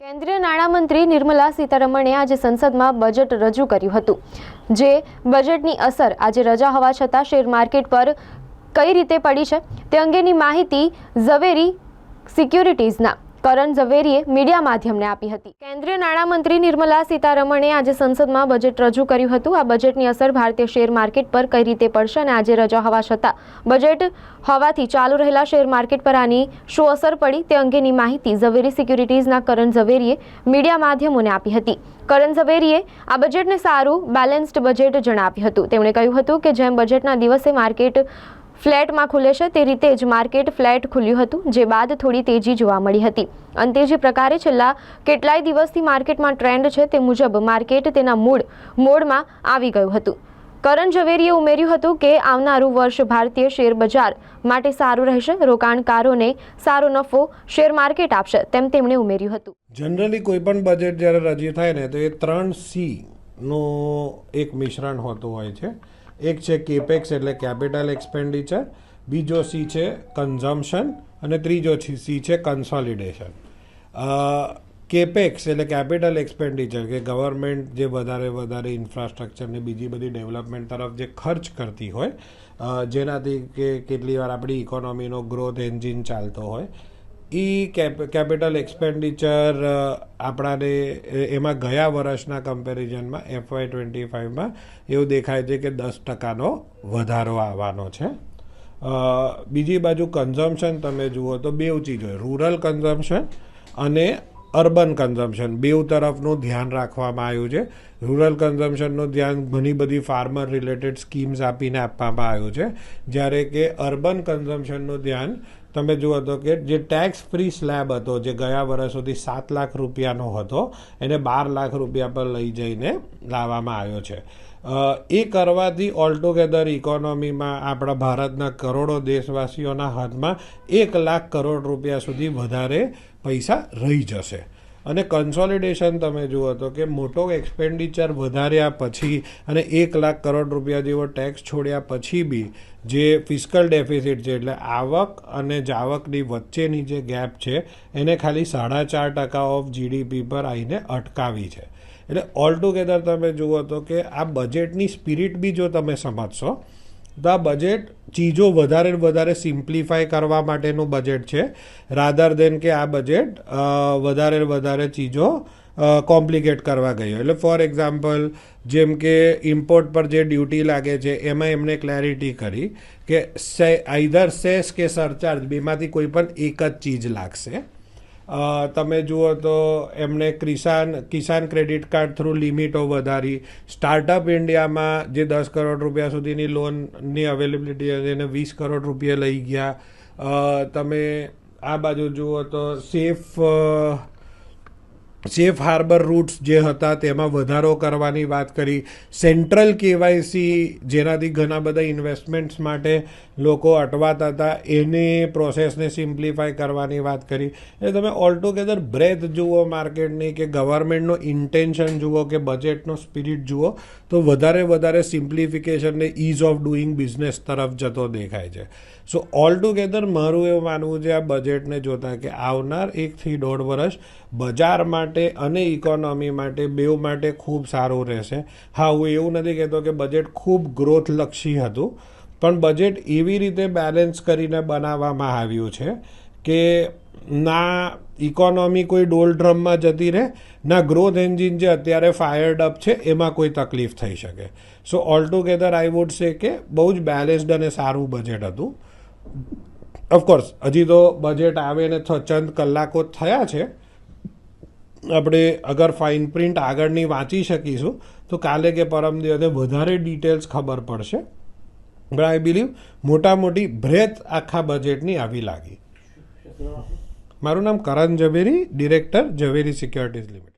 કેન્દ્રીય નાણામંત્રી નિર્મલા સીતારમણે આજે સંસદમાં બજેટ રજૂ કર્યું હતું, જે બજેટની અસર આજે રજા હોવા છતાં શેર માર્કેટ પર કઈ રીતે પડી છે તે અંગેની માહિતી ઝવેરી સિક્યુરિટીઝના કરણ ઝવેરીએ મીડિયા માધ્યમને આપી હતી. કેન્દ્રીય નાણામંત્રી નિર્મલા સીતારમણે આજે સંસદમાં બજેટ રજૂ કર્યું હતું. આ બજેટની અસર ભારતીય શેર માર્કેટ પર કઈ રીતે પડશે અને આજે રજા હોવા છતાં બજેટ હોવાથી ચાલુ રહેલા શેર માર્કેટ પર આની શું અસર પડી તે અંગેની માહિતી ઝવેરી સિક્યુરિટીઝના કરણ ઝવેરીએ મીડિયા માધ્યમોને આપી હતી. કરણ ઝવેરીએ આ બજેટને સારું બેલેન્સ્ડ બજેટ જણાવ્યું હતું. તેમણે કહ્યું હતું કે જેમ બજેટના દિવસે માર્કેટ ફ્લેટમાં ખુલે છે તે રીતે જ માર્કેટ ફ્લેટ ખુલ્યું હતું, જે બાદ થોડી તેજી જોવા મળી હતી. અને તે જે પ્રકારે છેલ્લા કેટલાય દિવસથી માર્કેટમાં ટ્રેન્ડ છે તે મુજબ માર્કેટ તેના મૂળ મોડમાં આવી ગયું હતું. કરણ ઝવેરીએ ઉમેર્યું હતું કે આવનારું વર્ષ ભારતીય શેર બજાર માટે સારું રહેશે, રોકાણકારોને સારો નફો શેર માર્કેટ આપશે, તેમ તેમણે ઉમેર્યું હતું. જનરલી કોઈ પણ બજેટ જ્યારે રજૂ થાય ને, તો એ ત્રણ સીનું એક મિશ્રણ હોતું હોય છે. એક છે કેપેક્સ એટલે કેપિટલ એક્સપેન્ડિચર, બીજો સી છે કન્ઝમ્પશન અને ત્રીજો સી છે કન્સોલિડેશન. કેપેક્સ એટલે કેપિટલ એક્સપેન્ડિચર કે ગવર્મેન્ટ જે વધારે વધારે ઇન્ફ્રાસ્ટ્રક્ચરને બીજી બધી ડેવલપમેન્ટ તરફ જે ખર્ચ કરતી હોય જેનાથી કે કેટલી વાર આપણી ઇકોનોમીનો ગ્રોથ એન્જિન ચાલતો હોય એ કેપિટલ એક્સપેન્ડિચર આપણાને એમાં ગયા વર્ષના કમ્પેરિઝનમાં એફવાય ટ્વેન્ટી ફાઇવમાં એવું દેખાય છે કે દસ ટકાનો વધારો આવવાનો છે. બીજી બાજુ કન્ઝમ્પશન તમે જુઓ તો બેવ ચીજ હોય રૂરલ કન્ઝમ્પશન અને અર્બન કન્ઝમ્પશન બેવ તરફનું ધ્યાન રાખવામાં આવ્યું છે. રૂરલ કન્ઝમ્પશનનું ધ્યાન ઘણી બધી ફાર્મર રિલેટેડ સ્કીમ્સ આપીને આપવામાં આવ્યું છે. જ્યારે કે અર્બન કન્ઝમ્પશનનું ધ્યાન તમે જુઓ તો કે જે ટેક્સ ફ્રી સ્લેબ હતો, જે ગયા વર્ષ સુધી સાત લાખ રૂપિયાનો હતો, એને બાર લાખ રૂપિયા પર લઈ જઈને લાવવામાં આવ્યો છે. એ કરવાથી ઓલટુગેધર ઇકોનોમીમાં આપણા ભારતના કરોડો દેશવાસીઓના હાથમાં એક લાખ કરોડ રૂપિયા સુધી વધારે પૈસા રહી જશે. અને કન્સોલિડેશન તમે જુઓ તો કે મોટો એક્સપેન્ડિચર વધાર્યા પછી અને એક લાખ કરોડ રૂપિયા જેવો ટેક્સ છોડ્યા પછી બી જે ફિસ્કલ ડેફિસિટ છે એટલે આવક અને જાવકની વચ્ચેની જે ગેપ છે, એને ખાલી સાડા ચાર ટકા ઓફ જીડીપી પર આવીને અટકાવી છે. એટલે ઓલ ટુગેધર તમે જુઓ તો કે આ બજેટની સ્પિરિટ બી જો તમે સમજશો આ બજેટ ચીજો વધારે વધારે સિમ્પ્લિફાય કરવા માટેનું બજેટ છે. રાધર દેન કે આ બજેટ વધારે વધારે ચીજો કોમ્પ્લિકેટ કરવા ગયો. એટલે ફોર એક્ઝામ્પલ જેમ કે ઇમ્પોર્ટ પર જે ડ્યુટી લાગે છે, એમાં એમણે ક્લેરિટી કરી કે સે આઈધર સેસ કે સરચાર્જ બેમાંથી કોઈ પણ એક જ ચીજ લાગશે. તમે જુઓ તો એમણે Kisan Kisan credit card through લિમિટો વધારી. સ્ટાર્ટઅપ ઇન્ડિયામાં જે દસ કરોડ રૂપિયા સુધીની લોનની અવેલેબિલિટી હતી એને વીસ કરોડ રૂપિયા લઈ ગયા. તમે આ બાજુ જુઓ તો સેફ સેફ હાર્બર રૂટ્સ જે હતા તેમાં વધારો કરવાની વાત કરી. સેન્ટ્રલ કેવાયસી જેનાથી ઘણા બધા ઇન્વેસ્ટમેન્ટ્સ માટે લોકો અટવાતા હતા. એને પ્રોસેસને સિમ્પ્લિફાય કરવાની વાત કરી. એટલે તમે ઓલટુગેધર બ્રેથ જુઓ માર્કેટની કે ગવર્મેન્ટનો ઇન્ટેન્શન જુઓ કે બજેટનો સ્પિરિટ જુઓ, તો વધારે વધારે સિમ્પ્લિફિકેશનને ઇઝ ઓફ ડુઈંગ બિઝનેસ તરફ જતો દેખાય છે. સો ઓલ ટુગેધર મારું એવું માનવું છે, આ બજેટને જોતા કે આવનાર એકથી દોઢ વર્ષ બજાર માટે અને ઇકોનોમી માટે બેઉ માટે ખૂબ સારું રહેશે. હા, હું એવું નથી કહેતો કે બજેટ ખૂબ ગ્રોથલક્ષી હતું, પણ બજેટ એવી રીતે બેલેન્સ કરીને બનાવવામાં આવ્યું છે કે ના ઇકોનોમી કોઈ ડોલ ડ્રમમાં જતી રહે, ના ગ્રોથ એન્જિન જે અત્યારે ફાયર્ડ અપ છે, એમાં કોઈ તકલીફ થઈ શકે. So all together I would say કે બહુ જ બેલેન્સ્ડ અને સારું બજેટ હતું. ઓફકોર્સ હજી તો બજેટ આવે ને ચંદ કલાકો થયા છે આપણે અગર ફાઇન પ્રિન્ટ આગળની વાંચી શકીશું, તો કાલે કે પરમ દિવસે વધારે ડિટેલ્સ ખબર પડશે. બટ આઈ બિલીવ મોટા મોટી બ્રેથ આખા બજેટની આવી લાગી. મારું નામ Karan Zaveri director Zaveri Securities Limited